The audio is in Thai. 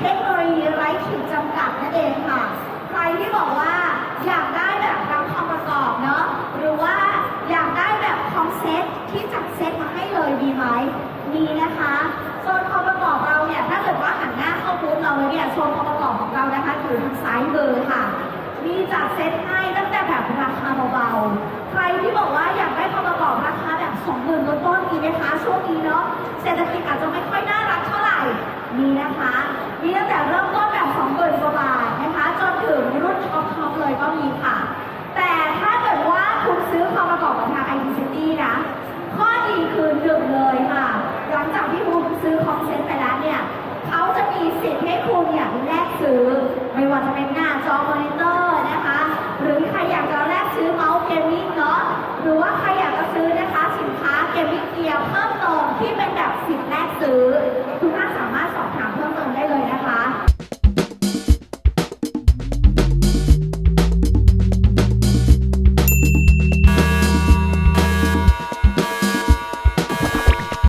เทคโนโลยีไร้ขีดจำกัดนั่นเองค่ะ ใครที่บอกว่าอยากได้แบบทั้งคอมประกอบเนาะหรือว่าอยากได้แบบคอมเซ็ตที่จัดเซ็ตมาให้เลยดีไหมมีนะคะโซนคอมประกอบเราเนี่ยถ้าเกิดว่าหันหน้าเข้าบูธเราเลยเนี่ยโซนคอมประกอบของเรานะคะอยู่ทางซ้ายมือค่ะ มีจัดเซ็ตให้ตั้งแต่แบบราคาเบาๆใครที่บอกว่าอยากได้คอมประกอบราคาแบบ20,000ต้นๆมีไหมคะช่วงนี้เนาะเมีนะคะ มีตั้งแต่เริ่มต้นแบบ20,000กว่าบาทนะคะ จนถึงรุ่นท็อปๆเลยก็มีค่ะ แต่ถ้าเกิดว่าคุณซื้อคอมประกอบกับทาง i อ City นะ ข้อดีคือหนึ่งเลยค่ะ หลังจากที่คุณซื้อคอมเซ็ตไปแล้วเนี่ยเขาจะมีสิทธิ์ให้คุณเนี่ยแลกซื้อ ไม่ว่าจะเป็นหน้าจอมอนิเตอร์นะคะ หรือใครอยากจะแลกซื้อเมาส์เกมมิ่งเนาะ หรือว่าใครอยากจะซื้อนะคะสินค้าเกมมิ่งเกียร์เพิ่มเติมที่เป็นแบบสิน